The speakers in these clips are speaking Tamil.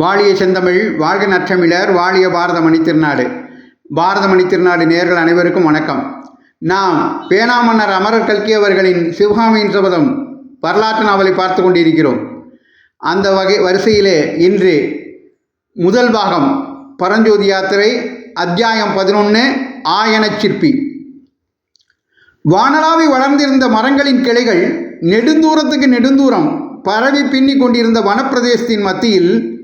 வாழிய செந்தமிழ் வாழ்க நற்றமிழர் வாழிய பாரதமணி திருநாடு. பாரதமணி திருநாடு நேர்கள் அனைவருக்கும் வணக்கம். நாம் பேனாமன்னர் அமரர் கல்கி அவர்களின் சிவகாமியின் சபதம் வரலாற்று நாவலை பார்த்து கொண்டிருக்கிறோம். அந்த வகை வரிசையிலே இன்று முதல் பாகம் பரஞ்சோதி யாத்திரை அத்தியாயம் பதினொன்று ஆயனச் சிற்பி. வானலாவி வளர்ந்திருந்த மரங்களின் கிளைகள் நெடுந்தூரத்துக்கு நெடுந்தூரம் பரவி பின்னி கொண்டிருந்த வனப்பிரதேசத்தின் மத்தியில்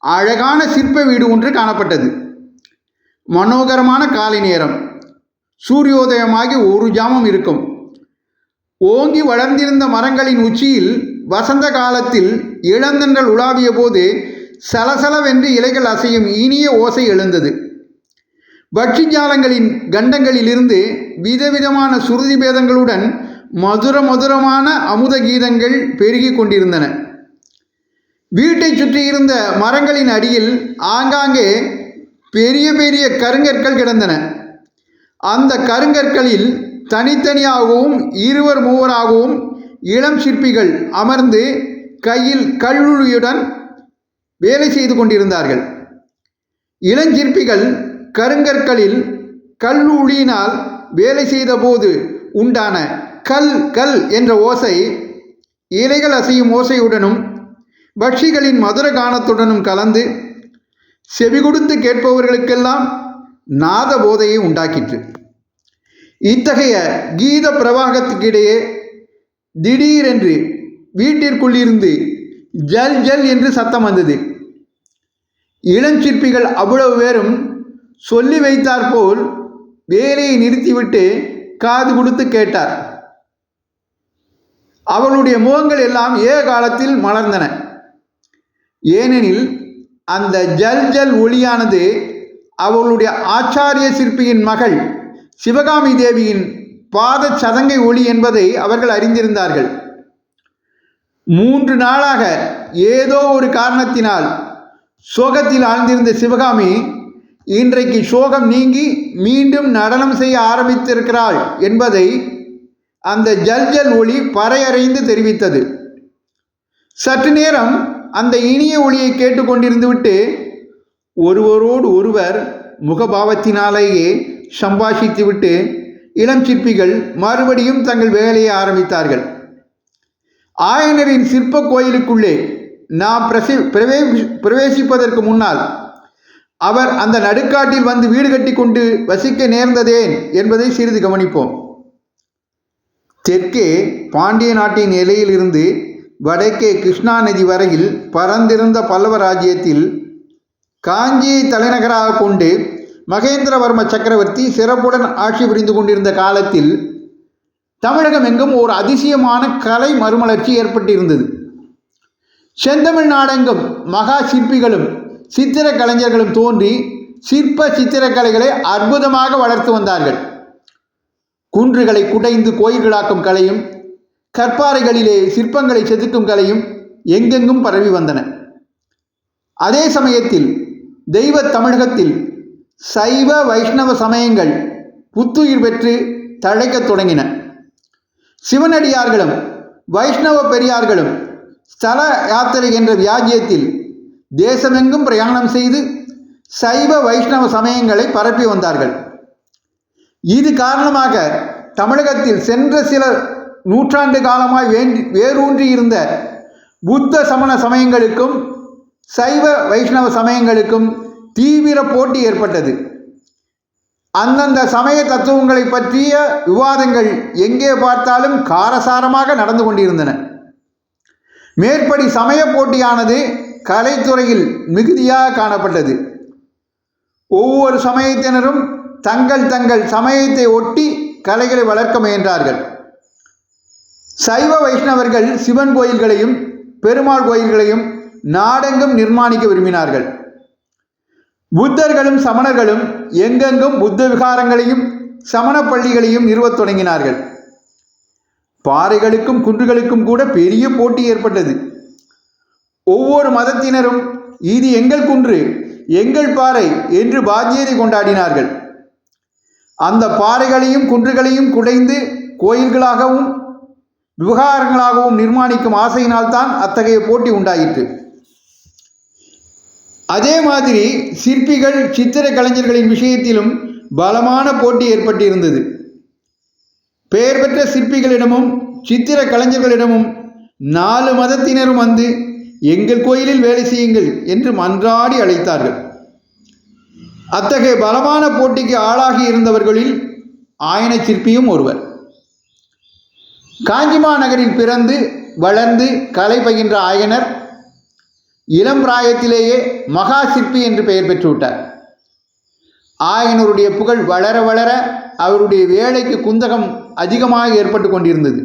அழகான சிற்ப வீடு ஒன்று காணப்பட்டது. மனோகரமான காலை நேரம். சூரியோதயமாகி ஒரு ஜாமம் இருக்கும். ஓங்கி வளர்ந்திருந்த மரங்களின் உச்சியில் வசந்த காலத்தில் இளந்தென்றல் உலாவிய போது சலசலவென்று இலைகள் அசையும் இனிய ஓசை எழுந்தது. பட்சிஜாலங்களின் கண்டங்களிலிருந்து விதவிதமான சுருதி பேதங்களுடன் மதுர மதுரமான அமுத கீதங்கள் பெருகி கொண்டிருந்தன. வீட்டைச் சுற்றியிருந்த மரங்களின் அடியில் ஆங்காங்கே பெரிய பெரிய கருங்கற்கள் கிடந்தன. அந்த கருங்கற்களில் தனித்தனியாகவும் இருவர் மூவராகவும் இளம் சிற்பிகள் அமர்ந்து கையில் கல்லுளியுடன் வேலை செய்து கொண்டிருந்தார்கள். இளஞ்சிற்பிகள் கருங்கற்களில் கல்லூழியினால் வேலை செய்தபோது உண்டான கல் கல் என்ற ஓசை இலைகள் அசையும் ஓசையுடனும் பக்ஷிகளின் மதுர கானத்துடனும் கலந்து செவி கொடுத்து கேட்பவர்களுக்கெல்லாம் நாத போதையை உண்டாக்கிற்று. இத்தகைய கீத பிரவாகத்துக்கிடையே திடீரென்று வீட்டிற்குள்ளிருந்து ஜல் ஜல் என்று சத்தம் வந்தது. இளஞ்சிற்பிகள் அவ்வளவு பேரும் சொல்லி வைத்தாற்போல் வேலையை நிறுத்திவிட்டு காது கொடுத்து கேட்டார். அவளுடைய முகங்கள் எல்லாம் ஏ காலத்தில் மலர்ந்தன. ஏனெனில் அந்த ஜல் ஜல் ஒளியானது அவளுடைய ஆச்சாரிய சிற்பியின் மகள் சிவகாமி தேவியின் பாத சதங்கை ஒளி என்பதை அவர்கள் அறிந்திருந்தார்கள். மூன்று நாளாக ஏதோ ஒரு காரணத்தினால் சோகத்தில் ஆழ்ந்திருந்த சிவகாமி இன்றைக்கு சோகம் நீங்கி மீண்டும் நடனம் செய்ய ஆரம்பித்திருக்கிறாள் என்பதை அந்த ஜல் ஜல் ஒளி பறையறைந்து தெரிவித்தது. சற்று நேரம் அந்த இனிய ஒளியை கேட்டுக்கொண்டிருந்து விட்டு ஒருவரோடு ஒருவர் முகபாவத்தினாலேயே சம்பாஷித்துவிட்டு இளம் சிற்பிகள் மறுபடியும் தங்கள் வேலையை ஆரம்பித்தார்கள். ஆயனரின் சிற்ப கோயிலுக்குள்ளே நாம் பிரசி பிரவே பிரவேசிப்பதற்கு முன்னால் அவர் அந்த நடுக்காட்டில் வந்து வீடு கட்டி கொண்டு வசிக்க நேர்ந்ததேன் என்பதை சிறிது கவனிப்போம். தெற்கே பாண்டிய நாட்டின் எல்லையிலிருந்து வடக்கே கிருஷ்ணா நதி வரையில் பரந்திருந்த பல்லவ ராஜ்யத்தில் காஞ்சியை தலைநகராக கொண்டு மகேந்திரவர்ம சக்கரவர்த்தி சிறப்புடன் ஆட்சி புரிந்து கொண்டிருந்த காலத்தில் தமிழகம் எங்கும் ஒரு அதிசயமான கலை மறுமலர்ச்சி ஏற்பட்டிருந்தது. செந்தமிழ் நாடெங்கும் மகா சிற்பிகளும் சித்திர கலைஞர்களும் தோன்றி சிற்ப சித்திரக்கலைகளை அற்புதமாக வளர்த்து வந்தார்கள். குன்றுகளை குடைந்து கோயில்களாக்கும் கலையும் கற்பாறைகளிலே சிற்பங்களை செதுக்கும் கலையும் எங்கெங்கும் பரவி வந்தன. அதே சமயத்தில் தெய்வ தமிழகத்தில் சைவ வைஷ்ணவ சமயங்கள் புத்துயிர் பெற்று தழைக்கத் தொடங்கின. சிவனடியார்களும் வைஷ்ணவ பெரியார்களும் ஸ்தல யாத்திரை என்ற வியாஜியத்தில் தேசமெங்கும் பிரயாணம் செய்து சைவ வைஷ்ணவ சமயங்களை பரப்பி வந்தார்கள். இது காரணமாக தமிழகத்தில் சென்ற சில நூற்றாண்டு காலமாய் வேண்டி வேரூன்றி இருந்த புத்த சமண சமயங்களுக்கும் சைவ வைஷ்ணவ சமயங்களுக்கும் தீவிர போட்டி ஏற்பட்டது. அந்தந்த சமய தத்துவங்களை பற்றிய விவாதங்கள் எங்கே பார்த்தாலும் காரசாரமாக நடந்து கொண்டிருந்தன. மேற்படி சமய போட்டியானது கலைத்துறையில் மிகுதியாக காணப்பட்டது. ஒவ்வொரு சமயத்தினரும் தங்கள் தங்கள் சமயத்தை ஒட்டி கலைகளை வளர்க்க முயன்றார்கள். சைவ வைஷ்ணவர்கள் சிவன் கோயில்களையும் பெருமாள் கோயில்களையும் நாடெங்கும் நிர்மாணிக்க விரும்பினார்கள். புத்தர்களும் சமணர்களும் எங்கெங்கும் புத்த விகாரங்களையும் சமண பள்ளிகளையும் நிறுவத் தொடங்கினார்கள். பாறைகளுக்கும் குன்றுகளுக்கும் கூட பெரிய போட்டி ஏற்பட்டது. ஒவ்வொரு மதத்தினரும் இது எங்கள் குன்று எங்கள் பாறை என்று பாத்தியதை கொண்டாடினார்கள். அந்த பாறைகளையும் குன்றுகளையும் குடைந்து கோயில்களாகவும் விவகாரங்களாகவும் நிர்மாணிக்கும் ஆசையினால்தான் அத்தகைய போட்டி உண்டாயிற்று. அதே மாதிரி சிற்பிகள் சித்திர கலைஞர்களின் விஷயத்திலும் பலமான போட்டி ஏற்பட்டிருந்தது. பெயர் பெற்ற சிற்பிகளிடமும் சித்திர கலைஞர்களிடமும் நாலு மதத்தினரும் வந்து எங்கள் கோயிலில் வேலை செய்யுங்கள் என்று மன்றாடி அழைத்தார்கள். அத்தகைய பலமான போட்டிக்கு ஆளாகி இருந்தவர்களில் ஆயன சிற்பியும் ஒருவர். காஞ்சிமா நகரில் பிறந்து வளர்ந்து கலை பயின்ற ஆயனர் இளம் பிராயத்திலேயே மகா சிற்பி என்று பெயர் பெற்றுவிட்டார். ஆயனருடைய புகழ் வளர வளர அவருடைய வேலைக்கு குந்தகம் அதிகமாக ஏற்பட்டு கொண்டிருந்தது.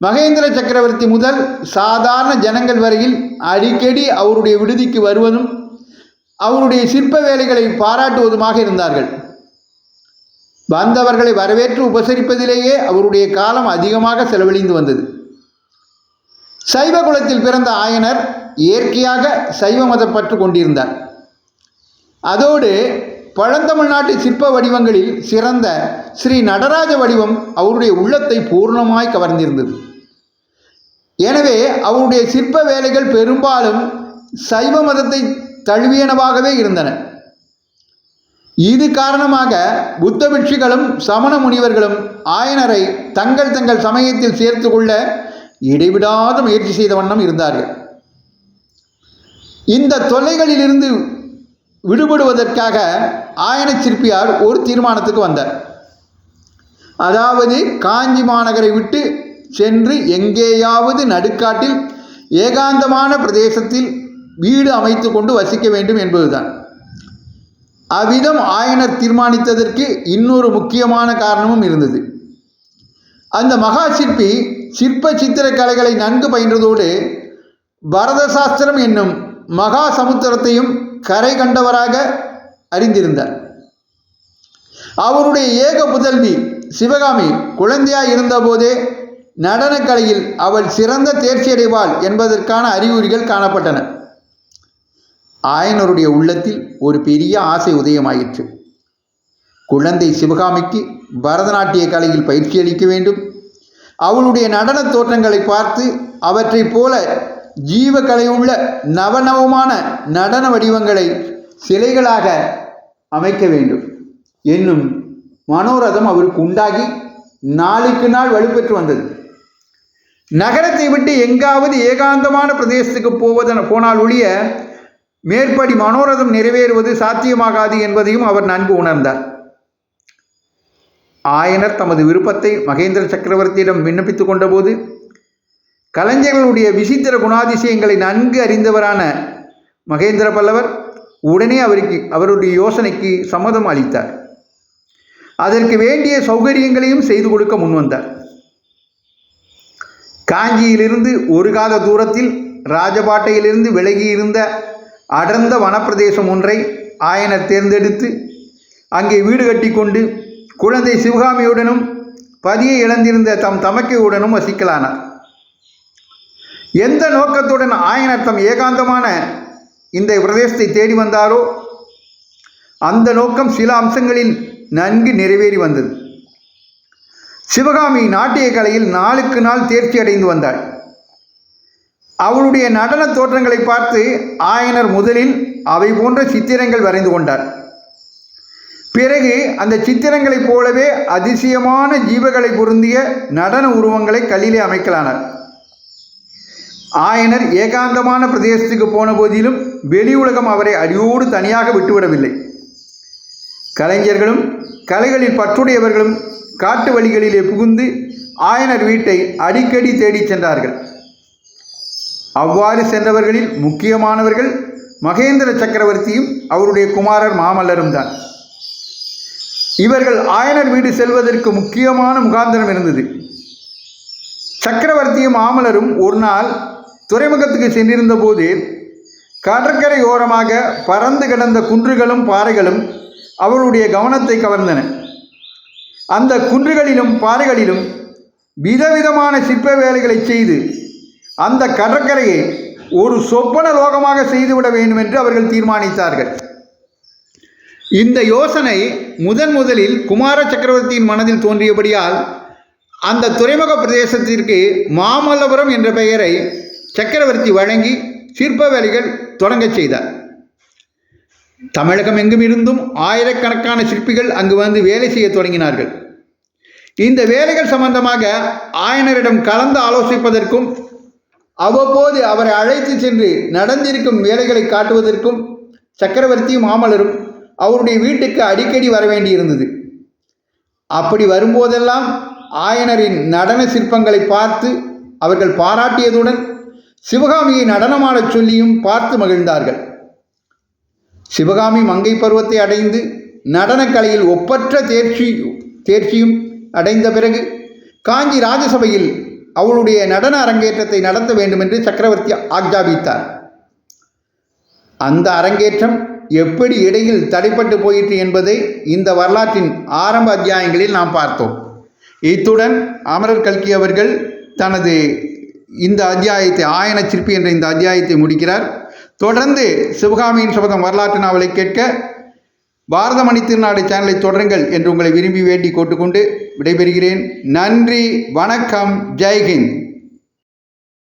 மகேந்திர சக்கரவர்த்தி முதல் சாதாரண ஜனங்கள் வரையில் அடிக்கடி அவருடைய விடுதிக்கு வருவதும் அவருடைய சிற்ப வேலைகளை பாராட்டுவதுமாக இருந்தார்கள். வந்தவர்களை வரவேற்று உபசரிப்பதிலேயே அவருடைய காலம் அதிகமாக செலவழிந்து வந்தது. சைவ குலத்தில் பிறந்த ஆயனர் இயற்கையாக சைவ மதப்பற்று கொண்டிருந்தார். அதோடு பழந்தமிழ்நாட்டு சிற்ப வடிவங்களில் சிறந்த ஸ்ரீ நடராஜ வடிவம் அவருடைய உள்ளத்தை பூர்ணமாய் கவர்ந்திருந்தது. எனவே அவருடைய சிற்ப வேலைகள் பெரும்பாலும் சைவ மதத்தை தழுவியனவாகவே இருந்தன. இது காரணமாக புத்த பிட்சுகளும் சமண முனிவர்களும் ஆயனரை தங்கள் தங்கள் சமயத்தில் சேர்த்து கொள்ள இடைவிடாத முயற்சி செய்த வண்ணம் இருந்தார்கள். இந்த தொல்லைகளிலிருந்து விடுபடுவதற்காக ஆயன சிற்பியார் ஒரு தீர்மானத்துக்கு வந்தார். அதாவது காஞ்சி மாநகரை விட்டு சென்று எங்கேயாவது நடுக்காட்டில் ஏகாந்தமான பிரதேசத்தில் வீடு அமைத்து கொண்டு வசிக்க வேண்டும் என்பதுதான். அவ்விதம் ஆயனர் தீர்மானித்ததற்கு இன்னொரு முக்கியமான காரணமும் இருந்தது. அந்த மகா சிற்பி சிற்ப சித்திர கலைகளை நன்கு பயின்றதோடு பரத சாஸ்திரம் என்னும் மகா சமுத்திரத்தையும் கரை கண்டவராக அறிந்திருந்தார். அவருடைய ஏக புதல்வி சிவகாமி குழந்தையாய் இருந்தபோதே நடனக்கலையில் அவள் சிறந்த தேர்ச்சியடைவாள் என்பதற்கான அறிகுறிகள் காணப்பட்டன. ஆயனருடைய உள்ளத்தில் ஒரு பெரிய ஆசை உதயமாயிற்று. குழந்தை சிவகாமிக்கு பரதநாட்டிய கலையில் பயிற்சி அளிக்க வேண்டும். அவளுடைய நடன தோற்றங்களை பார்த்து அவற்றைப் போல ஜீவக்கலையுள்ள நவநவமான நடன வடிவங்களை சிலைகளாக அமைக்க வேண்டும். என்னும் மனோரதம் அவருக்கு உண்டாகி நாளுக்கு நாள் வலுப்பெற்று வந்தது. நகரத்தை விட்டு எங்காவது ஏகாந்தமான பிரதேசத்துக்கு போவதென போனால் ஒழிய மேற்படி மனோரதம் நிறைவேறுவது சாத்தியமாகாது என்பதையும் அவர் நன்கு உணர்ந்தார். ஆயனர் தமது விருப்பத்தை மகேந்திர சக்கரவர்த்தியிடம் விண்ணப்பித்துக் கொண்டபோது கலைஞர்களுடைய விசித்திர குணாதிசயங்களை நன்கு அறிந்தவரான மகேந்திர பல்லவர் உடனே அவருக்கு அவருடைய யோசனைக்கு சம்மதம் அளித்தார். அதற்கு வேண்டிய சௌகரியங்களையும் செய்து கொடுக்க முன்வந்தார் காஞ்சியிலிருந்து ஒரு காத தூரத்தில் ராஜபாட்டையிலிருந்து விலகி இருந்த அடர்ந்த வனப்பிரதேசம் ஒன்றை ஆயனர் தேர்ந்தெடுத்து அங்கே வீடு கட்டி கொண்டு குழந்தை சிவகாமியுடனும் பதியை இழந்திருந்த தம் தமக்கையுடனும் வசிக்கலானார் எந்த நோக்கத்துடன் ஆயனர் தம் ஏகாந்தமான இந்த பிரதேசத்தை தேடி வந்தாரோ அந்த நோக்கம் சில அம்சங்களில் நன்கு நிறைவேறி வந்தது. சிவகாமி நாட்டிய கலையில் நாளுக்கு நாள் தேர்ச்சி அடைந்து வந்தாள். அவளுடைய நடன தோற்றங்களை பார்த்து ஆயனர் முதலில் அவை போன்ற சித்திரங்கள் வரைந்து கொண்டார். பிறகு அந்த சித்திரங்களைப் போலவே அதிசயமான ஜீவகளை பொருந்திய நடன உருவங்களை கல்லிலே அமைக்கலானார். ஆயனர் ஏகாந்தமான பிரதேசத்துக்கு போன போதிலும் வெளி உலகம் அவரை அடியோடு தனியாக விட்டுவிடவில்லை. கலைஞர்களும் கலைகளில் பற்றுடையவர்களும் காட்டு வழிகளிலே புகுந்து ஆயனர் வீட்டை அடிக்கடி தேடிச் சென்றார்கள். அவ்வாறு சென்றவர்களில் முக்கியமானவர்கள் மகேந்திர சக்கரவர்த்தியும் அவருடைய குமாரர் மாமல்லரும் தான். இவர்கள் ஆயனர் வீடு செல்வதற்கு முக்கியமான முகாந்திரம் இருந்தது. சக்கரவர்த்தியும் மாமல்லரும் ஒரு நாள் துறைமுகத்துக்கு சென்றிருந்த போது கடற்கரை ஓரமாக பறந்து கிடந்த குன்றுகளும் பாறைகளும் அவருடைய கவனத்தை கவர்ந்தன. அந்த குன்றுகளிலும் பாறைகளிலும் விதவிதமான சிற்ப வேலைகளை செய்து அந்த கடற்கரையை ஒரு சொப்பன லோகமாக செய்துவிட வேண்டும் என்று அவர்கள் தீர்மானித்தார்கள். இந்த யோசனை முதன் முதலில் குமார சக்கரவர்த்தியின் மனதில் தோன்றியபடியால் அந்த துறைமுக பிரதேசத்திற்கு மாமல்லபுரம் என்ற பெயரை சக்கரவர்த்தி வழங்கி சிற்ப வேலைகள் தொடங்கச் செய்தார். தமிழகம் எங்கும் இருந்தும் ஆயிரக்கணக்கான சிற்பிகள் அங்கு வந்து வேலை செய்ய தொடங்கினார்கள். இந்த வேலைகள் சம்பந்தமாக ஆயனரிடம் கலந்து ஆலோசிப்பதற்கும் அவ்வப்போது அவரை அழைத்து சென்று நடந்திருக்கும் வேலைகளை காட்டுவதற்கும் சக்கரவர்த்தியும் மாமலரும் அவருடைய வீட்டுக்கு அடிக்கடி வர வேண்டியிருந்தது அப்படி வரும்போதெல்லாம் ஆயனரின் நடன சிற்பங்களை பார்த்து அவர்கள் பாராட்டியதுடன் சிவகாமியை நடனமாடச் சொல்லியும் பார்த்து மகிழ்ந்தார்கள். சிவகாமி மங்கை பருவத்தை அடைந்து நடனக்கலையில் ஒப்பற்ற தேர்ச்சி தேர்ச்சியும் அடைந்த பிறகு காஞ்சி ராஜசபையில் அவளுடைய நடன அரங்கேற்றத்தை நடத்த வேண்டும் என்று சக்கரவர்த்தி ஆக்ஞாபித்தார் அந்த அரங்கேற்றம் எப்படி இடையில் தடைப்பட்டு போயிற்று என்பதை இந்த வரலாற்றின் ஆரம்ப அத்தியாயங்களில் நாம் பார்த்தோம். இத்துடன் அமரர் கல்கி அவர்கள் தனது இந்த அத்தியாயத்தை ஆயன சிற்பி என்ற இந்த அத்தியாயத்தை முடிக்கிறார். தொடர்ந்து சிவகாமியின் சபதம் வரலாற்று நாவலை கேட்க பாரதமணி திருநாடு சேனலை தொடருங்கள் என்று உங்களை விரும்பி வேண்டி கேட்டுக்கொண்டு விடைபெறுகிறேன். நன்றி வணக்கம் ஜெய்ஹிந்த்.